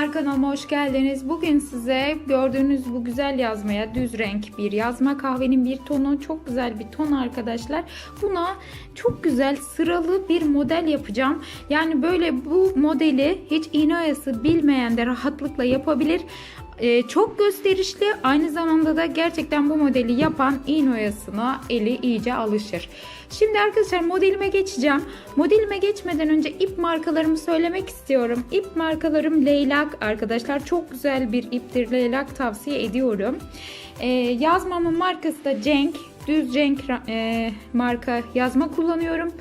Selamlar kanalıma hoş geldiniz. Bugün size gördüğünüz bu güzel yazmaya düz renk bir yazma kahvenin bir tonu çok güzel bir ton arkadaşlar. Buna çok güzel sıralı bir model yapacağım. Yani böyle bu modeli hiç iğne oyası bilmeyen de rahatlıkla yapabilir. Ee, çok gösterişli aynı zamanda da gerçekten bu modeli yapan iğne oyasına eli iyice alışır. Şimdi arkadaşlar modelime geçeceğim. Modelime geçmeden önce ip markalarımı söylemek istiyorum. İp markalarım leylak arkadaşlar. Çok güzel bir iptir. Leylak tavsiye ediyorum. Ee, yazmamın markası da Cenk. Düz Cenk e, marka yazma kullanıyorum.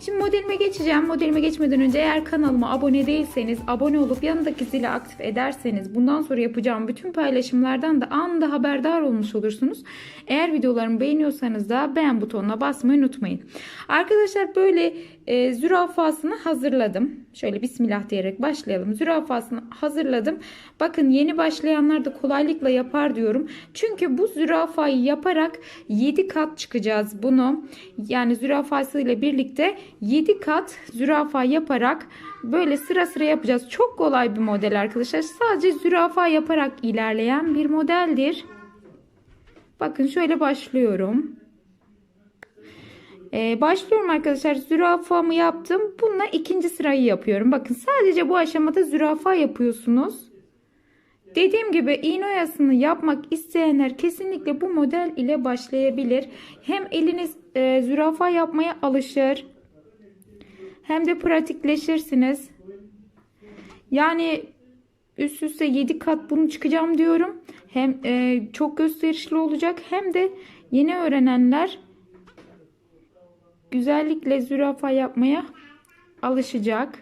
Şimdi modelime geçeceğim. Modelime geçmeden önce eğer kanalıma abone değilseniz abone olup yanındaki zili aktif ederseniz bundan sonra yapacağım bütün paylaşımlardan da anında haberdar olmuş olursunuz. Eğer videolarımı beğeniyorsanız da beğen butonuna basmayı unutmayın. Arkadaşlar böyle e, zürafasını hazırladım. Şöyle bismillah diyerek başlayalım. Zürafasını hazırladım. Bakın yeni başlayanlar da kolaylıkla yapar diyorum. Çünkü bu zürafayı yaparak 7 kat çıkacağız bunu. Yani zürafası ile birlikte 7 kat zürafa yaparak böyle sıra sıra yapacağız. Çok kolay bir model arkadaşlar. Sadece zürafa yaparak ilerleyen bir modeldir. Bakın şöyle başlıyorum. Ee, başlıyorum arkadaşlar. Zürafamı yaptım. Bununla ikinci sırayı yapıyorum. Bakın sadece bu aşamada zürafa yapıyorsunuz. Dediğim gibi iğne oyasını yapmak isteyenler kesinlikle bu model ile başlayabilir. Hem eliniz e, zürafa yapmaya alışır. Hem de pratikleşirsiniz. Yani üst üste 7 kat bunu çıkacağım diyorum. Hem e, çok gösterişli olacak hem de yeni öğrenenler güzellikle zürafa yapmaya alışacak.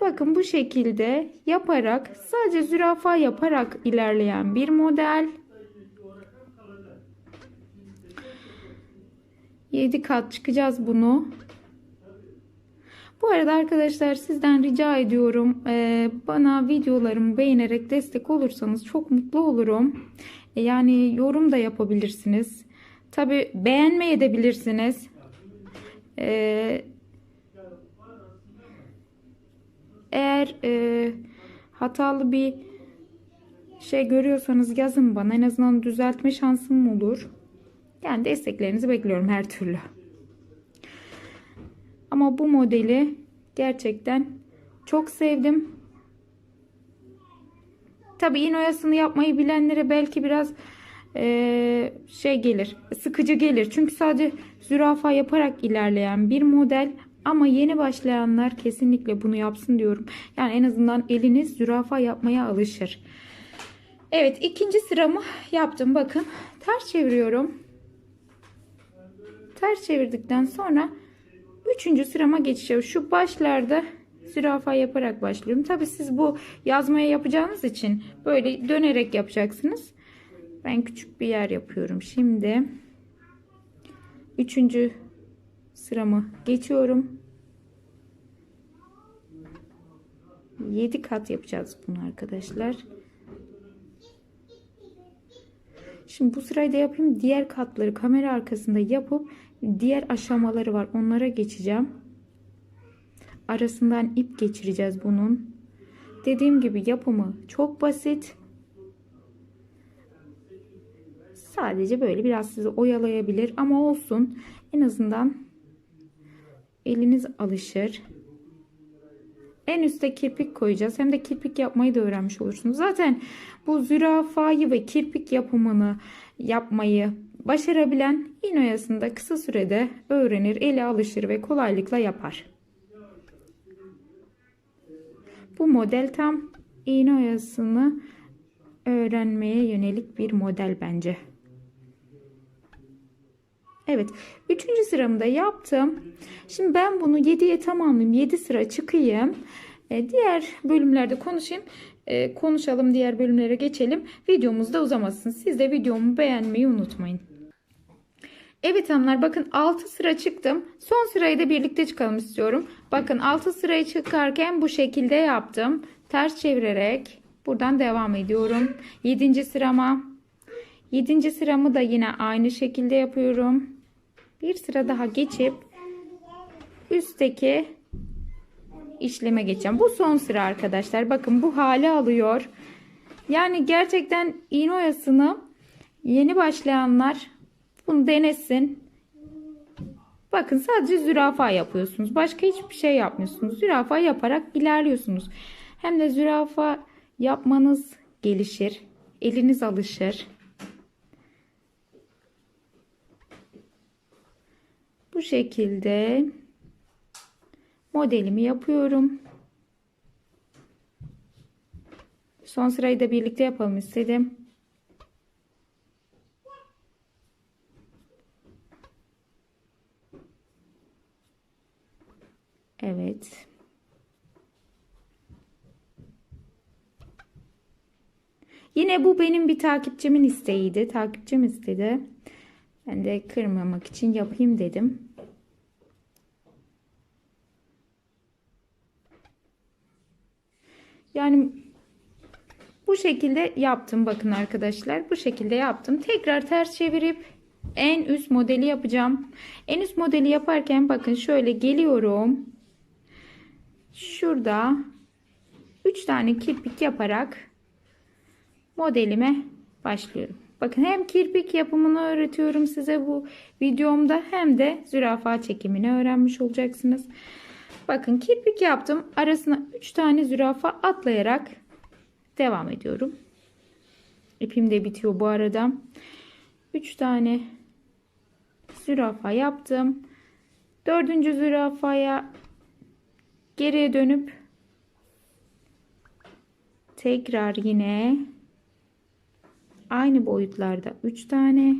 Bakın bu şekilde yaparak sadece zürafa yaparak ilerleyen bir model. 7 kat çıkacağız bunu. Bu arada arkadaşlar sizden rica ediyorum e, bana videolarımı beğenerek destek olursanız çok mutlu olurum. E, yani yorum da yapabilirsiniz. Tabi beğenmeye de bilirsiniz. E, eğer e, hatalı bir şey görüyorsanız yazın bana. En azından düzeltme şansım olur. Yani desteklerinizi bekliyorum her türlü. Ama bu modeli gerçekten çok sevdim. Tabii iğne oyasını yapmayı bilenlere belki biraz e, şey gelir, sıkıcı gelir. Çünkü sadece zürafa yaparak ilerleyen bir model. Ama yeni başlayanlar kesinlikle bunu yapsın diyorum. Yani en azından eliniz zürafa yapmaya alışır. Evet ikinci sıramı yaptım. Bakın ters çeviriyorum. Ters çevirdikten sonra Üçüncü sırama geçeceğim. Şu başlarda zürafa yaparak başlıyorum. Tabi siz bu yazmaya yapacağınız için böyle dönerek yapacaksınız. Ben küçük bir yer yapıyorum. Şimdi üçüncü sıramı geçiyorum. 7 kat yapacağız bunu arkadaşlar. Şimdi bu sırayı da yapayım. Diğer katları kamera arkasında yapıp diğer aşamaları var. Onlara geçeceğim. Arasından ip geçireceğiz bunun. Dediğim gibi yapımı çok basit. Sadece böyle biraz sizi oyalayabilir ama olsun. En azından eliniz alışır. En üstte kirpik koyacağız. Hem de kirpik yapmayı da öğrenmiş olursunuz. Zaten bu zürafayı ve kirpik yapımını yapmayı başarabilen oyasında kısa sürede öğrenir, ele alışır ve kolaylıkla yapar. Bu model tam iğne öğrenmeye yönelik bir model bence. Evet. Üçüncü sıramı da yaptım. Şimdi ben bunu 7'ye tamamlayayım. 7 sıra çıkayım. E, diğer bölümlerde konuşayım. E, konuşalım. Diğer bölümlere geçelim. Videomuz da uzamasın. Siz de videomu beğenmeyi unutmayın. Evet hanımlar bakın 6 sıra çıktım. Son sırayı da birlikte çıkalım istiyorum. Bakın 6 sırayı çıkarken bu şekilde yaptım. Ters çevirerek buradan devam ediyorum. 7. sırama. 7. sıramı da yine aynı şekilde yapıyorum. Bir sıra daha geçip üstteki işleme geçeceğim. Bu son sıra arkadaşlar. Bakın bu hale alıyor. Yani gerçekten iğne oyasını yeni başlayanlar bunu denesin. Bakın sadece zürafa yapıyorsunuz. Başka hiçbir şey yapmıyorsunuz. Zürafa yaparak ilerliyorsunuz. Hem de zürafa yapmanız gelişir. Eliniz alışır. Bu şekilde modelimi yapıyorum. Son sırayı da birlikte yapalım istedim. Evet. Yine bu benim bir takipçimin isteğiydi. Takipçim istedi. Ben de kırmamak için yapayım dedim. Yani bu şekilde yaptım bakın arkadaşlar. Bu şekilde yaptım. Tekrar ters çevirip en üst modeli yapacağım. En üst modeli yaparken bakın şöyle geliyorum. Şurada 3 tane kirpik yaparak modelime başlıyorum. Bakın hem kirpik yapımını öğretiyorum size bu videomda hem de zürafa çekimini öğrenmiş olacaksınız. Bakın kirpik yaptım. Arasına 3 tane zürafa atlayarak devam ediyorum. İpim de bitiyor bu arada. 3 tane zürafa yaptım. Dördüncü zürafaya geriye dönüp tekrar yine aynı boyutlarda 3 tane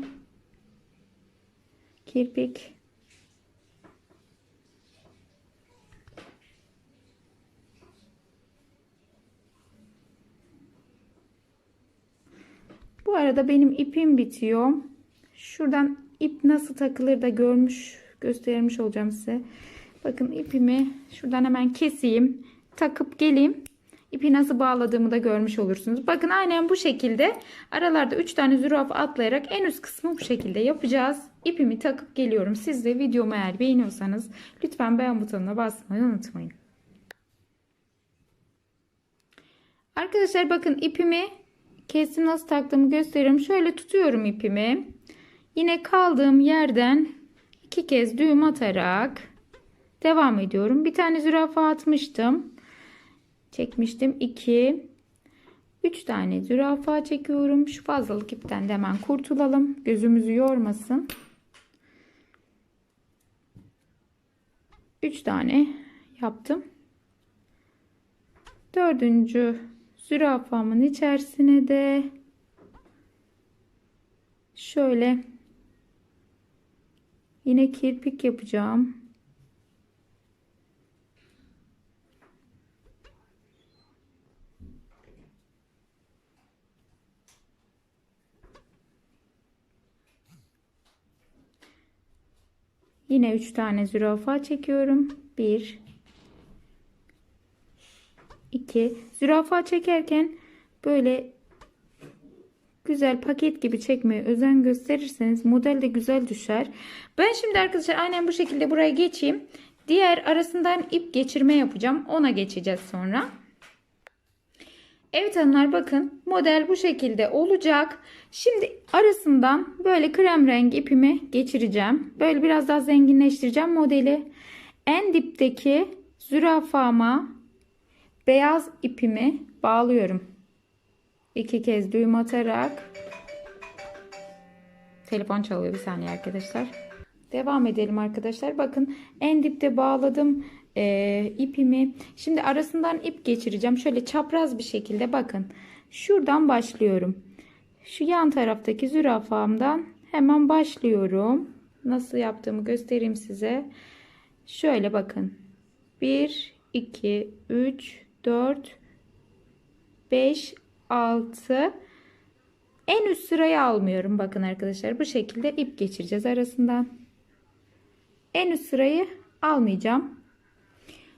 kirpik Bu arada benim ipim bitiyor. Şuradan ip nasıl takılır da görmüş göstermiş olacağım size. Bakın ipimi şuradan hemen keseyim. Takıp geleyim. İpi nasıl bağladığımı da görmüş olursunuz. Bakın aynen bu şekilde aralarda 3 tane zürafa atlayarak en üst kısmı bu şekilde yapacağız. İpimi takıp geliyorum. Siz de videomu eğer beğeniyorsanız lütfen beğen butonuna basmayı unutmayın. Arkadaşlar bakın ipimi kestim nasıl taktığımı gösteriyorum. Şöyle tutuyorum ipimi. Yine kaldığım yerden iki kez düğüm atarak devam ediyorum. Bir tane zürafa atmıştım. Çekmiştim. 2 3 tane zürafa çekiyorum. Şu fazlalık ipten de hemen kurtulalım. Gözümüzü yormasın. 3 tane yaptım. Dördüncü zürafamın içerisine de şöyle yine kirpik yapacağım. Yine 3 tane zürafa çekiyorum. 1 2 zürafa çekerken böyle güzel paket gibi çekmeye özen gösterirseniz model de güzel düşer. Ben şimdi arkadaşlar aynen bu şekilde buraya geçeyim. Diğer arasından ip geçirme yapacağım. Ona geçeceğiz sonra. Evet hanımlar bakın model bu şekilde olacak. Şimdi arasından böyle krem rengi ipimi geçireceğim. Böyle biraz daha zenginleştireceğim modeli. En dipteki zürafama beyaz ipimi bağlıyorum. İki kez düğüm atarak telefon çalıyor bir saniye arkadaşlar. Devam edelim arkadaşlar. Bakın en dipte bağladım e, ipimi. Şimdi arasından ip geçireceğim. Şöyle çapraz bir şekilde bakın. Şuradan başlıyorum. Şu yan taraftaki zürafamdan hemen başlıyorum. Nasıl yaptığımı göstereyim size. Şöyle bakın. 1, 2, 3, 4, 5, 6. En üst sırayı almıyorum. Bakın arkadaşlar bu şekilde ip geçireceğiz arasından. En üst sırayı almayacağım.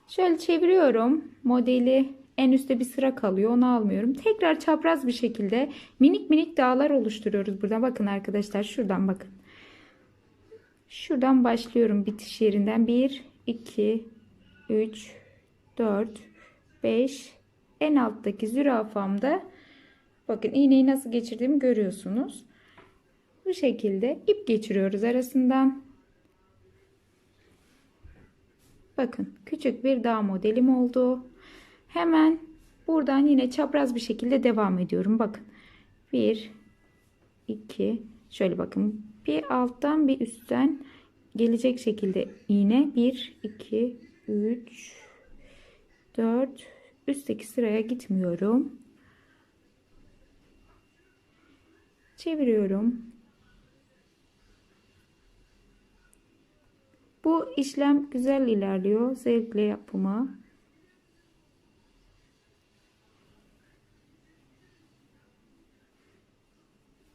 Şöyle çeviriyorum. Modeli en üstte bir sıra kalıyor. Onu almıyorum. Tekrar çapraz bir şekilde minik minik dağlar oluşturuyoruz. Buradan bakın arkadaşlar. Şuradan bakın. Şuradan başlıyorum bitiş yerinden. 1, 2, 3, 4, 5. En alttaki zürafamda bakın iğneyi nasıl geçirdiğimi görüyorsunuz. Bu şekilde ip geçiriyoruz arasından. Bakın küçük bir dağ modelim oldu. Hemen buradan yine çapraz bir şekilde devam ediyorum. Bakın 1 2 şöyle bakın bir alttan bir üstten gelecek şekilde iğne 1 2 3 4 üstteki sıraya gitmiyorum. Çeviriyorum. Bu işlem güzel ilerliyor. Zevkle yapımı.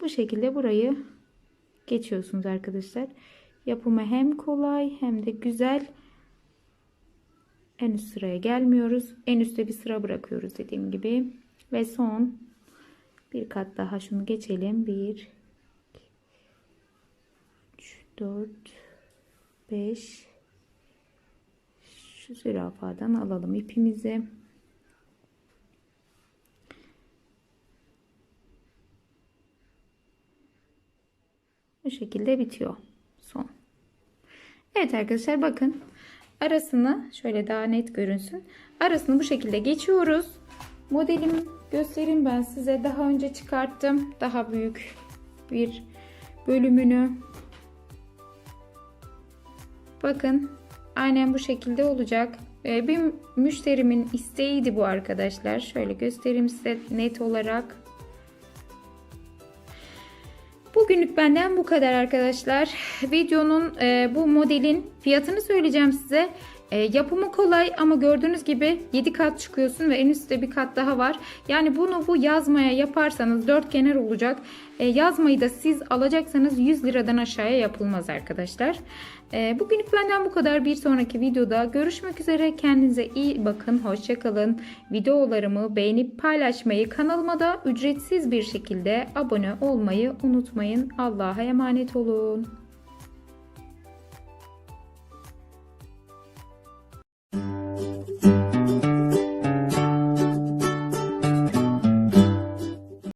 Bu şekilde burayı geçiyorsunuz arkadaşlar. Yapımı hem kolay hem de güzel. En üst sıraya gelmiyoruz. En üstte bir sıra bırakıyoruz dediğim gibi. Ve son bir kat daha şunu geçelim. 1 3 4 5 şu zürafadan alalım ipimizi. Bu şekilde bitiyor son. Evet arkadaşlar bakın arasını şöyle daha net görünsün. Arasını bu şekilde geçiyoruz. Modelimi göstereyim ben size. Daha önce çıkarttım. Daha büyük bir bölümünü. Bakın aynen bu şekilde olacak. Ee, bir müşterimin isteğiydi bu arkadaşlar. Şöyle göstereyim size net olarak. Bugünlük benden bu kadar arkadaşlar. Videonun e, bu modelin fiyatını söyleyeceğim size. E, yapımı kolay ama gördüğünüz gibi 7 kat çıkıyorsun ve en üstte bir kat daha var. Yani bunu bu yazmaya yaparsanız 4 kenar olacak. E, yazmayı da siz alacaksanız 100 liradan aşağıya yapılmaz arkadaşlar. E, bugünlük benden bu kadar. Bir sonraki videoda görüşmek üzere. Kendinize iyi bakın. Hoşçakalın. Videolarımı beğenip paylaşmayı, kanalıma da ücretsiz bir şekilde abone olmayı unutmayın. Allah'a emanet olun.